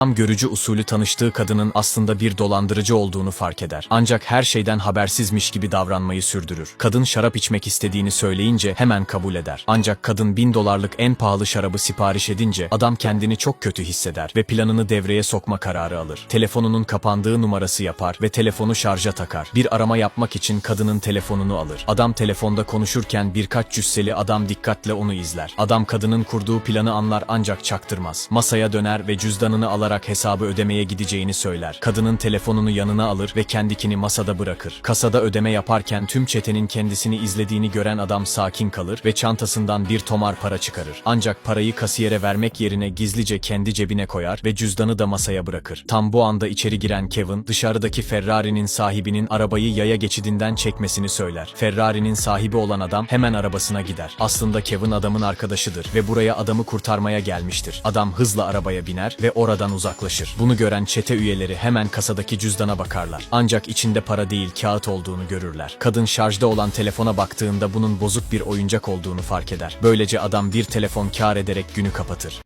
Tam görücü usulü tanıştığı kadının aslında bir dolandırıcı olduğunu fark eder. Ancak her şeyden habersizmiş gibi davranmayı sürdürür. Kadın şarap içmek istediğini söyleyince hemen kabul eder. Ancak kadın bin dolarlık en pahalı şarabı sipariş edince adam kendini çok kötü hisseder ve planını devreye sokma kararı alır. Telefonunun kapandığı numarası yapar ve telefonu şarja takar. Bir arama yapmak için kadının telefonunu alır. Adam telefonda konuşurken birkaç cüsseli adam dikkatle onu izler. Adam kadının kurduğu planı anlar ancak çaktırmaz. Masaya döner ve cüzdanını alarak hesabı ödemeye gideceğini söyler. Kadının telefonunu yanına alır ve kendikini masada bırakır. Kasada ödeme yaparken tüm çetenin kendisini izlediğini gören adam sakin kalır ve çantasından bir tomar para çıkarır. Ancak parayı kasiyere vermek yerine gizlice kendi cebine koyar ve cüzdanı da masaya bırakır. Tam bu anda içeri giren Kevin dışarıdaki Ferrari'nin sahibinin arabayı yaya geçidinden çekmesini söyler. Ferrari'nin sahibi olan adam hemen arabasına gider. Aslında Kevin adamın arkadaşıdır ve buraya adamı kurtarmaya gelmiştir. Adam hızla arabaya biner ve oradan uzaklaşır. Bunu gören çete üyeleri hemen kasadaki cüzdana bakarlar. Ancak içinde para değil kağıt olduğunu görürler. Kadın şarjda olan telefona baktığında bunun bozuk bir oyuncak olduğunu fark eder. Böylece adam bir telefon kar ederek günü kapatır.